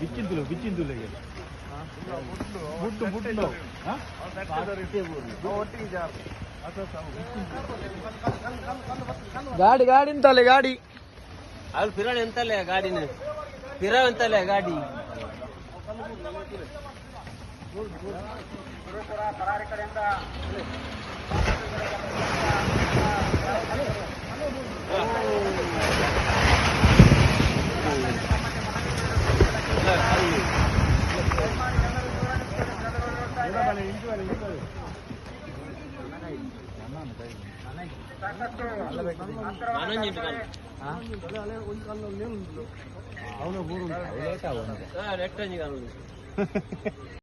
ಬಿಚ್ಚಿಂತಲು ಬಿಚ್ಚಿಂತಲು ಮುಟ್ಟು ಮುಟ್ಟು. ಗಾಡಿ ಗಾಡಿ ಅಂತಲ್ಲ ಗಾಡಿ? ಅಲ್ಲಿ ಪಿರಾಣಿ ಎಂತಲ್ಲೇ ಗಾಡಿನ? ಪಿರಾ ಎಂತಲ್ಲೇ ಗಾಡಿ? అవును ఊరు ఎక్కడ